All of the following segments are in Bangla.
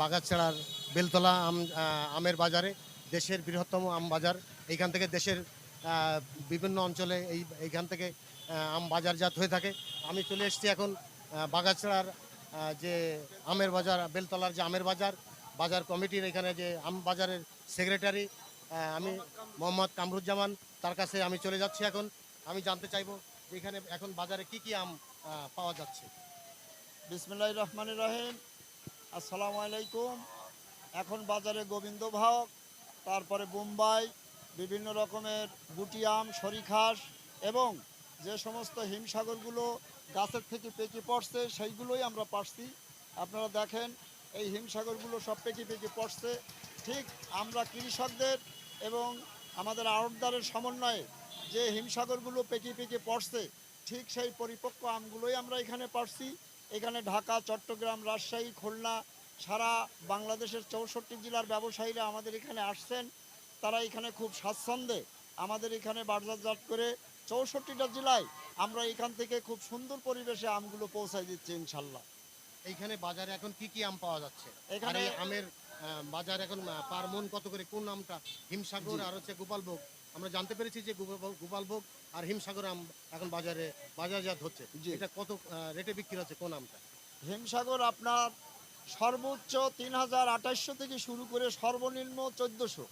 বাগাছড়ার বেলতলা আম আমের বাজারে, দেশের বৃহত্তম আম বাজার। এইখান থেকে দেশের বিভিন্ন অঞ্চলে এই, এইখান থেকে আম বাজারজাত হয়ে থাকে। আমি চলে এসেছি এখন বাগাছড়ার যে আমের বাজার, বেলতলার যে আমের বাজার বাজার কমিটির এখানে যে আম বাজারের সেক্রেটারি আমি মোহাম্মদ কামরুজ্জামান, তার কাছে আমি চলে যাচ্ছি এখন। আমি জানতে চাইব এখানে এখন বাজারে কি কি আম পাওয়া যাচ্ছে। বিসমুল্লাহ রহমান রহিম। আসসালামু আলাইকুম। এখন বাজারে গোবিন্দভোগ তারপরে বোম্বাই, বিভিন্ন রকমের গুটি আম, সরিখাস এবং যে সমস্ত হিমসাগরগুলো গাছের থেকে পেকে পড়ছে, সেইগুলোই আমরা পারছি আপনারা দেখেন, এই হিমসাগরগুলো সব পেকে পেকে পড়ছে। ঠিক আমরা কৃষকদের এবং আমাদের আড়তদারের সমন্বয়ে যে হিমসাগরগুলো পেকে পেকে পড়ছে, ঠিক সেই পরিপক্ক আমগুলোই আমরা এখানে পারছি এখানে ঢাকা চট্টগ্রাম রাজশাহী খুলনা সারা বাংলাদেশের চৌষট্টি জেলার ব্যবসায়ীরা আমাদের এখানে আসছেন। তারা এখানে খুব স্বাচ্ছন্দ্যে আমাদের এখানে বাজারজাত করে চৌষট্টিটা জেলায় আমরা এখান থেকে খুব সুন্দর পরিবেশে আমগুলো পৌঁছায় দিচ্ছি ইনশাল্লাহ। এইখানে বাজারে এখন কি কি আম পাওয়া যাচ্ছে? এখানে- আমের বাজার এখন পার মন কত করে কোন আমটা? হিমসাগর আর হচ্ছে গোপালভোগ। আমরা জানতে পেরেছি যে গোপালভোগ আর হিমসাগর আম এখন বাজারে বাজারজাত হচ্ছে। এটা কত রেটে বিক্রি হচ্ছে কোন আমটা? হিমসাগর আপনার সর্বোচ্চ তিন হাজার আঠাশশো থেকে শুরু করে সর্বনিম্ন চোদ্দোশো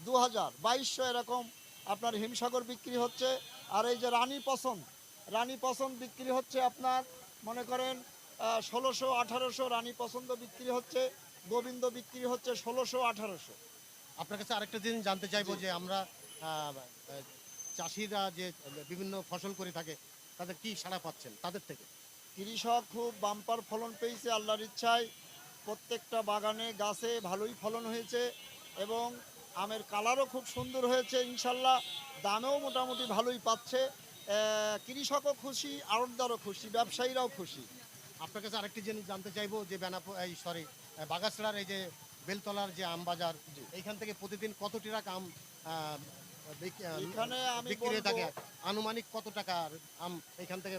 দু হাজার বাইশশো এরকম আপনার হিমসাগর বিক্রি হচ্ছে। আর এই যে রানী পছন্দ রানী পছন্দ বিক্রি হচ্ছে আপনার মনে করেন ষোলোশো আঠারোশো রানী পছন্দ বিক্রি হচ্ছে। গোবিন্দ বিক্রি হচ্ছে ষোলোশো আঠারোশো। আপনার কাছে আরেকটা জিনিস জানতে চাইব যে আমরা চাষিরা যে বিভিন্ন ফসল করে থাকে তাদের কি সাড়া পাচ্ছেন তাদের থেকে? কৃষক খুব বাম্পার ফলন পেয়েছে আল্লাহর ইচ্ছায়। প্রত্যেকটা বাগানে গাছে ভালোই ফলন হয়েছে এবং আমের কালারও খুব সুন্দর হয়েছে ইনশাল্লাহ। দামেও মোটামুটি ভালোই পাচ্ছে। কৃষকও খুশি আড়তদারও খুশি ব্যবসায়ীরাও খুশি। আপনার কাছে আরেকটি জিনিস জানতে চাইব যে বেনাপো এই সরি বাগাসড়ার এই যে বেলতলার যে আম বাজার এইখান থেকে প্রতিদিন কত টাকা আম এখানে আমি বিক্রি হয়ে থাকে? আনুমানিক কত টাকার আম এখান থেকে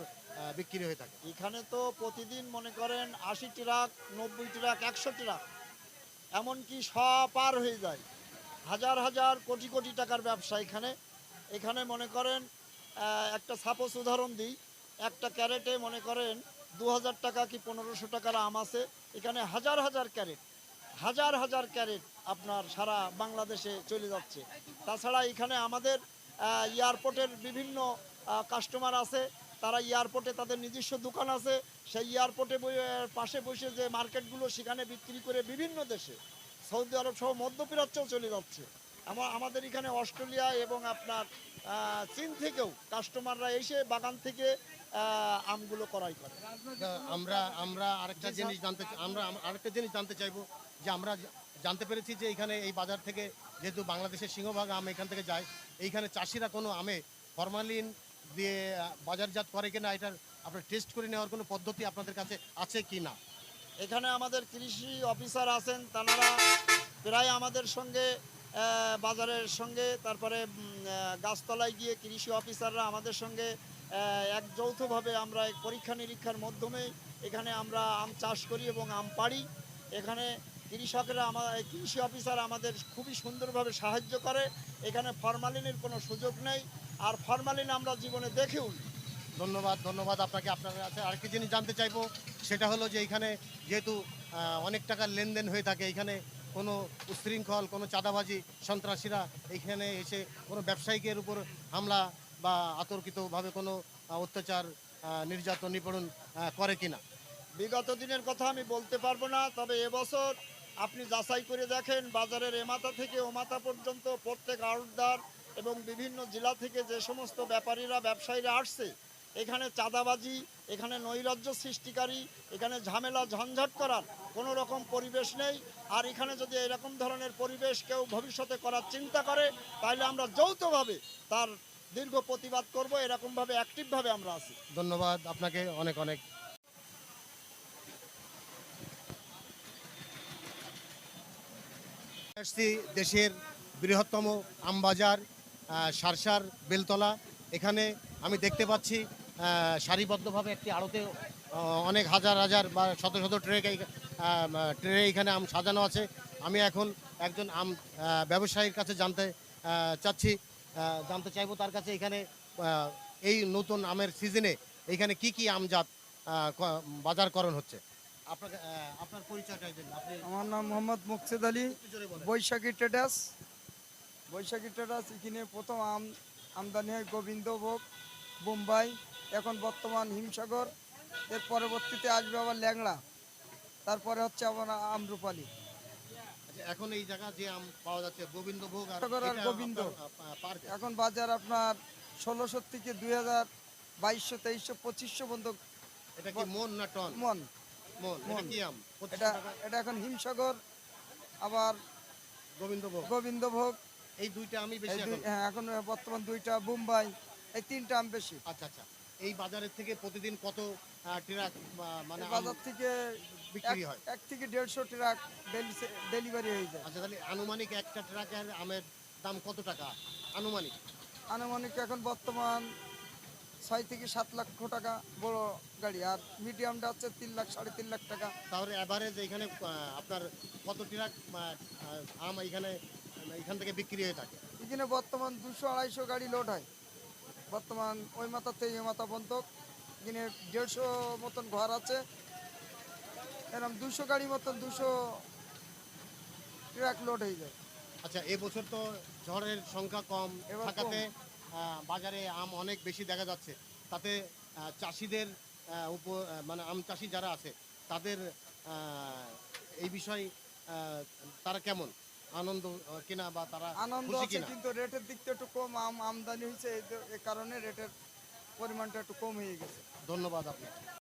বিক্রি হয়ে থাকে? এখানে তো প্রতিদিন মনে করেন আশি ট্রাক নব্বই ট্রাক একশো ট্রাক এমনকি সব পার হয়ে যায়। হাজার হাজার কোটি কোটি টাকার ব্যবসা এখানে। এখানে মনে করেন আহ, একটা সাপোজ উদাহরণ দিই একটা ক্যারেটে মনে করেন দু হাজার টাকা কি পনেরোশো টাকার আম আছে, এখানে হাজার হাজার ক্যারেট, হাজার হাজার ক্যারেট আপনার সারা বাংলাদেশে চলে যাচ্ছে। তাছাড়া এখানে আমাদের এয়ারপোর্টের বিভিন্ন কাস্টমার আছে, তারা এয়ারপোর্টে তাদের নিজস্ব দোকান আছে, সেই এয়ারপোর্টে পাশে বসে যে মার্কেটগুলো সেখানে বিক্রি করে বিভিন্ন দেশে, সৌদি আরব সহ মধ্যপ্রাচ্যও চলে যাচ্ছে। আমার আমাদের এখানে অস্ট্রেলিয়া এবং আপনার চীন থেকেও কাস্টমাররা এসে বাগান থেকে আমগুলো ক্রয় করে। আমরা আমরা আরেকটা জিনিস জানতে আমরা আরেকটা জিনিস জানতে চাইব যে আমরা জানতে পেরেছি যে এখানে এই বাজার থেকে যেহেতু বাংলাদেশের সিংহভাগ আম এখান থেকে যায় এইখানে চাষিরা কোনো আমে ফরমালিন দিয়ে বাজারজাত করে কিনা এটার আপনার টেস্ট করে নেওয়ার কোনো পদ্ধতি আপনাদের কাছে আছে কি না এখানে আমাদের কৃষি অফিসার আছেন তারা প্রায় আমাদের সঙ্গে বাজারের সঙ্গে, তারপরে গাছতলায় গিয়ে কৃষি অফিসাররা আমাদের সঙ্গে এক যৌথভাবে আমরা পরীক্ষা নিরীক্ষার মাধ্যমে এখানে আমরা আম চাষ করি এবং আম পাড়ি। এখানে কৃষকরা আমার কৃষি অফিসার আমাদের খুবই সুন্দরভাবে সাহায্য করে। এখানে ফরমালিনের কোনো সুযোগ নেই। আর ফরমালিন আমরা জীবনে দেখেও। ধন্যবাদ ধন্যবাদ আপনাকে, আপনার কাছে আরেকটি জিনিস জানতে চাইব। সেটা হলো যে এখানে যেহেতু অনেক টাকার লেনদেন হয়ে থাকে, এখানে কোনো উশৃঙ্খল, কোনো চাঁদাবাজি সন্ত্রাসীরা এখানে এসে কোনো ব্যবসায়িকের উপর হামলা বা আতর্কিতভাবে কোনো অত্যাচার নির্যাতন, নিপীড়ন করে কিনা? বিগত দিনের কথা আমি বলতে পারব না, তবে এবছর আপনি যাচাই করে দেখেন, বাজারের এমাতা থেকে ওমাথা পর্যন্ত প্রত্যেক আড়তদার এবং বিভিন্ন জেলা থেকে যে সমস্ত ব্যাপারীরা, ব্যবসায়ীরা আসছে এখানে চাঁদাবাজি এখানে নৈরাজ্য সৃষ্টিকারী এখানে ঝামেলা ঝঞ্ঝাট করার কোনো রকম পরিবেশ নেই। আর এখানে যদি এরকম ধরনের পরিবেশ কেউ ভবিষ্যতে করার চিন্তা করে তাহলে আমরা যৌথভাবে তার দীর্ঘ প্রতিবাদ করব এরকমভাবে অ্যাক্টিভভাবে আমরা আছি। ধন্যবাদ আপনাকে অনেক অনেক। আসছি দেশের বৃহত্তম আমবাজার সারসার বেলতলা। এখানে আমি দেখতে পাচ্ছি সারিবদ্ধভাবে একটি আড়তে অনেক হাজার হাজার বা শত শত ট্রে ট্রে এখানে আম সাজানো আছে। আমি এখন একজন আম ব্যবসায়ীর কাছে জানতে চাচ্ছি জানতে চাইব তার কাছে এখানে এই নতুন আমের সিজনে এখানে কি কি আমজাত বাজারকরণ হচ্ছে। আপনাকে আপনার পরিচয়টা আপনি আমার নাম মোহাম্মদ মুকসেদ আলী। বৈশাখী ট্রেডার্স। বৈশাখী ট্রেডার্স এখানে প্রথম আম আমদানি হয় গোবিন্দভোগ বোম্বাই এখন বর্তমান হিমসাগর এর পরবর্তীতে আসবে আবার ল্যাংড়া তারপরে হচ্ছে আবার আমরুপালি। আচ্ছা, এখন এই জায়গা যে আম পাওয়া যাচ্ছে গোবিন্দভোগ আর গোবিন্দ। এখন বাজার আপনার ষোলোশো থেকে দুই হাজার বাইশশো তেইশশো পঁচিশশো পর্যন্ত এটা কি মন না টন? মন। মন এটা এখন হিমসাগর আবার গোবিন্দভোগ। গোবিন্দভোগ। এই দুইটা আমি বেশি হ্যাঁ এখন বর্তমান দুইটা বোম্বাই এই তিনটা আম বেশি। আচ্ছা আচ্ছা। এই বাজারের থেকে প্রতিদিন কত ট্রাক মানে বাজার থেকে বিক্রি হয়? এক থেকে দেড়শো ট্রাক ডেলিভারি হয়ে যায়। আচ্ছা তাহলে আনুমানিক একটা ট্রাকের আমের দাম কত টাকা? আনুমানিক? আনুমানিক এখন বর্তমান ছয় থেকে সাত লক্ষ টাকা বড় গাড়ি আর মিডিয়ামটা হচ্ছে তিন লাখ সাড়ে তিন লাখ টাকা। তাহলে এভারেজ এখানে আপনার কত ট্রাক আম এখানে এখান থেকে বিক্রি হয়ে থাকে? এখানে বর্তমান দুশো আড়াইশো গাড়ি লোড হয়। বর্তমান ওই মাথা থেকে এই মাথা পর্যন্ত এখানে দেড়শো মতন ঘর আছে। এরকম দুশো গাড়ি মতন দুশো ট্রাক লোড হয়ে যায়। আচ্ছা এবছর তো ঝড়ের সংখ্যা কম এবার থাকাতে বাজারে আম অনেক বেশি দেখা যাচ্ছে। তাতে চাষিদের উপর মানে আম চাষি যারা আছে তাদের এই বিষয় তারা কেমন? আনন্দ কিনা বা তারা আনন্দ আছে কিনা? কিন্তু রেটের দিকটা একটু কম আম আমদানি হয়েছে এই কারণে রেটের পরিমাণটা একটু কম হয়ে গেছে। ধন্যবাদ আপনাকে।